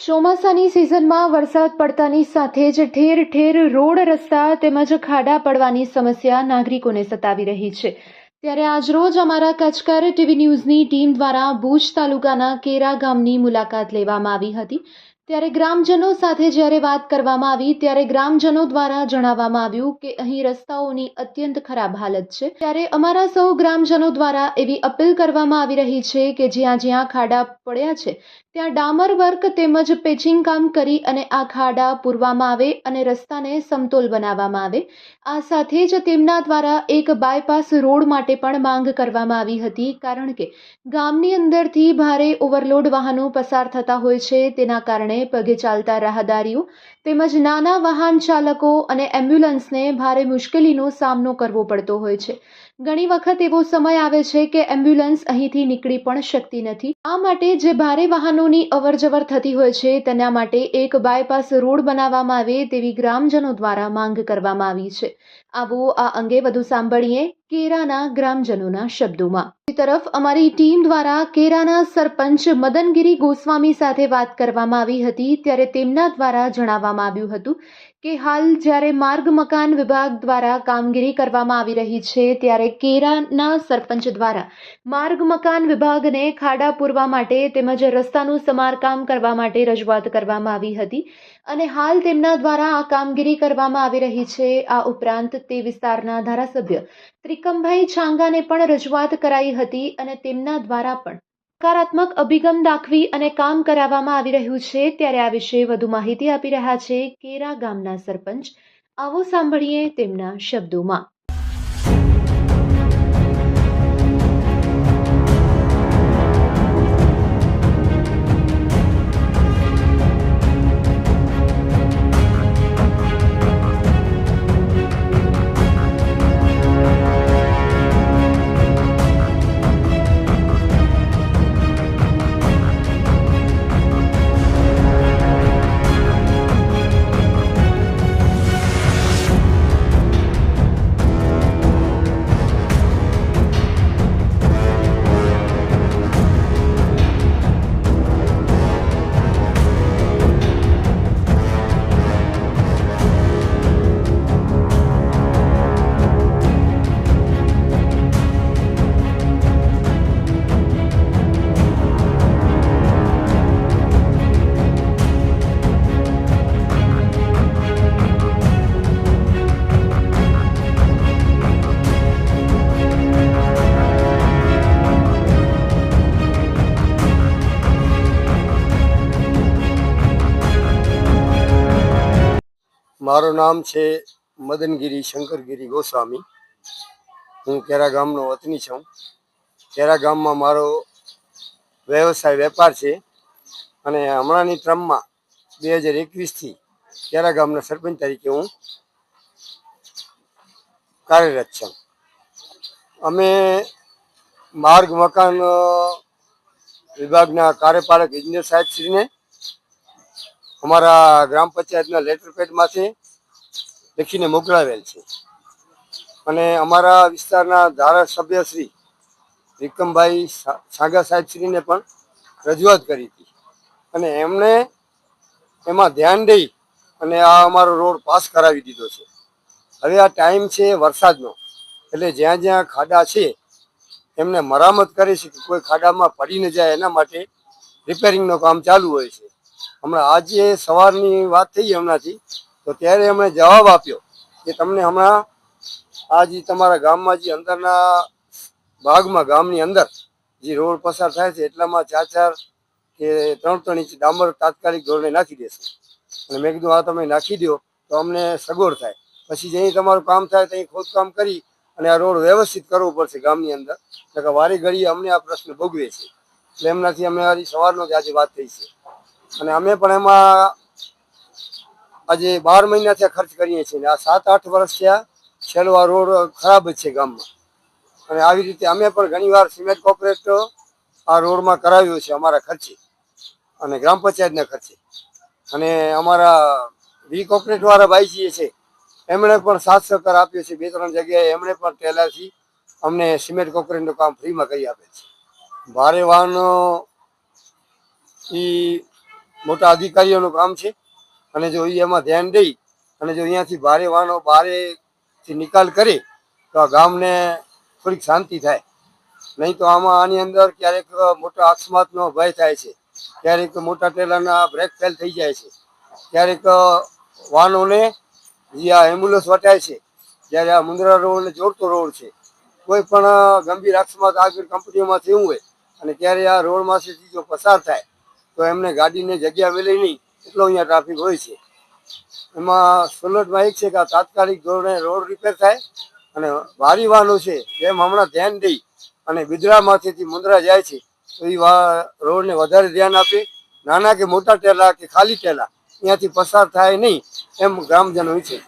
ચોમાસાની સિઝનમાં વરસાદ પડતાની સાથે જ ઠેર ઠેર રોડ રસ્તા તેમજ ખાડા પડવાની સમસ્યા નાગરિકોને સતાવી રહી છે. ત્યારે આજરોજ અમારા કચકર ટીવી ન્યૂઝની ટીમ દ્વારા ભુજ તાલુકાના કેરા ગામની મુલાકાત લેવામાં આવી હતી. ત્યારે ગ્રામજનો સાથે જ્યારે વાત કરવામાં આવી, ત્યારે ગ્રામજનો દ્વારા જણાવવામાં આવ્યું કે અહીં રસ્તાઓની અત્યંત ખરાબ હાલત છે. ત્યારે અમારા સૌ ગ્રામજનો દ્વારા એવી અપીલ કરવામાં આવી રહી છે કે જ્યાં જ્યાં ખાડા પડ્યા છે, ત્યાં ડામર વર્ક તેમજ પેચિંગ કામ કરી અને આ ખાડા પૂરવામાં આવે અને રસ્તાને સમતોલ બનાવવામાં આવે. આ સાથે જ તેમના દ્વારા એક બાયપાસ રોડ માટે પણ માંગ કરવામાં આવી હતી, કારણ કે ગામની અંદરથી ભારે ઓવરલોડ વાહનો પસાર થતા હોય છે, તેના કારણે પગે ચાલતા રાહદારીઓ તેમજ નાના વાહન ચાલકો અને એમ્બ્યુલન્સને ભારે મુશ્કેલીનો સામનો કરવો પડતો હોય છે. ઘણી વખત એવો સમય આવે છે કે એમ્બ્યુલન્સ અહીંથી નીકળી પણ શકતી નથી. આ માટે જે ભારે વાહનોની અવરજવર થતી હોય છે, તેના માટે એક બાયપાસ રોડ બનાવવામાં આવે તેવી ગ્રામજનો દ્વારા માંગ કરવામાં આવી છે. આવો આ અંગે વધુ સાંભળીએ કેરાના ગ્રામજનોના શબ્દોમાં. તરફ, અમારી ટીમ દ્વારા કેરાના સરપંચ મદનગીરી ગોસ્વામી સાથે વાત કરવામાં આવી હતી, ત્યારે તેમના દ્વારા જણાવવામાં આવ્યું હતું કે હાલ જ્યારે માર્ગ મકાન વિભાગ દ્વારા કામગીરી કરવામાં આવી રહી છે, ત્યારે કેરાના સરપંચ દ્વારા માર્ગ મકાન વિભાગને ખાડા પૂરવા માટે તેમજ રસ્તાનું સમારકામ કરવા માટે રજૂઆત કરવામાં આવી હતી અને હાલ તેમના દ્વારા આ કામગીરી કરવામાં આવી રહી છે. આ ઉપરાંત તે વિસ્તારના ધારાસભ્ય ત્રિકમભાઈ છાંગાને પણ રજૂઆત કરાઈ હતી અને તેમના દ્વારા પણ સકારાત્મક અભિગમ દાખવી અને કામ કરાવવામાં આવી રહ્યું છે. ત્યારે આ વિશે વધુ માહિતી આપી રહ્યા છે કેરા ગામના સરપંચ. આવો સાંભળીએ તેમના શબ્દોમાં. મારું નામ છે મદનગીરી શંકરગીરી ગોસ્વામી. હું કેરા ગામનો વતની છું. કેરા ગામમાં મારો વ્યવસાય વેપાર છે અને હમણાંની ટ્રમમાં બે હજાર એકવીસથી કેરા ગામના સરપંચ તરીકે હું કાર્યરત છું. અમે માર્ગ મકાન વિભાગના કાર્યપાલક ઇજનેર સાહેબશ્રીને અમારા ગ્રામ પંચાયતના લેટર પેડમાંથી લખીને મોકલાવેલ છે. અને અમારા વિસ્તારના ધારાસભ્ય શ્રી વિક્રમભાઈ સાગા સાહેબશ્રીને પણ રજૂઆત કરી હતી. અને એમણે એમાં ધ્યાન દઈ અને આ અમારો રોડ પાસ કરાવી દીધો છે. હવે આ ટાઈમ છે વરસાદનો, એટલે જ્યાં જ્યાં ખાડા છે, એમને મરામત કરે છે કે કોઈ ખાડામાં પડી ન જાય એના માટે રિપેરિંગનું કામ ચાલુ હોય છે. હમણાં આજે સવારની વાત થઈ હમણાંથી, તો ત્યારે એમણે જવાબ આપ્યો કે તમને હમણાં આ જે તમારા ગામમાં જે અંદરના ભાગમાં, ગામની અંદર જે રોડ પસાર થાય છે, એટલામાં ચાર ચાર કે ત્રણ ત્રણ ઇંચ ડામર તાત્કાલિક ધોરણે નાખી દેશે. અને મેં કીધું આ તમે નાખી દો, તો અમને સગવડ થાય. પછી જ્યાં તમારું કામ થાય ત્યાં ખોદકામ કરી અને આ રોડ વ્યવસ્થિત કરવો પડશે ગામની અંદર. વારી ઘડીએ અમને આ પ્રશ્ન ભોગવે છે. એટલે એમનાથી અમે આજે સવારનો જ આજે વાત થઈ છે. અને અમે પણ એમાં આજે બાર મહિનાથી ખર્ચ કરીએ છીએ આ સાત, આઠ વર્ષ થયા છેલ્લો આ રોડ ખરાબ જ છે ગામમાં. અને આવી રીતે અમે પણ ઘણીવાર સિમેન્ટ કોર્પોરેટ આ રોડમાં કરાવ્યો છે અમારા ખર્ચે અને ગ્રામ પંચાયતના ખર્ચે. અને અમારા વી કોર્પોરેટવાળા ભાઈજીએ છે, એમણે પણ સાથ સહકાર આપ્યો છે, બે, ત્રણ જગ્યાએ એમણે પણ પહેલાથી અમને સિમેન્ટ કોર્પોરેટનું કામ ફ્રીમાં કરી આપે છે. ભારે વાહનો ઈ મોટા અધિકારીઓનું કામ છે. અને જો એ એમાં ધ્યાન દઈ અને જો અહીંયાથી ભારે વાહનો ભારેથી નિકાલ કરે, તો આ ગામને થોડીક શાંતિ થાય. નહીં તો આમાં આની અંદર ક્યારેક મોટા અકસ્માતનો ભય થાય છે. ક્યારેક મોટા ટેલરના બ્રેક ફેલ થઈ જાય છે. ક્યારેક વાહનોને જે આ એમ્બ્યુલન્સ વટાય છે, જ્યારે આ મુંદ્રા રોડ જોડતો રોડ છે. કોઈ પણ ગંભીર અકસ્માત આગળ કંપનીઓમાં થયું હોય અને ત્યારે આ રોડમાંથી જો પસાર થાય તો એમને ગાડીને જગ્યા મળે નહીં, એટલો અહીંયા ટ્રાફિક હોય છે. એમાં સુરતમાં એક છે કે આ તાત્કાલિક ધોરણે રોડ રિપેર થાય અને વારી વાહનો છે જેમ હમણાં ધ્યાન દઈ અને બિદરામાંથી મુંદ્રા જાય છે, તો એ રોડને વધારે ધ્યાન આપે. નાના કે મોટા ટેલા કે ખાલી ટેલા અહીંયાથી પસાર થાય નહીં, એમ ગ્રામજનો છે.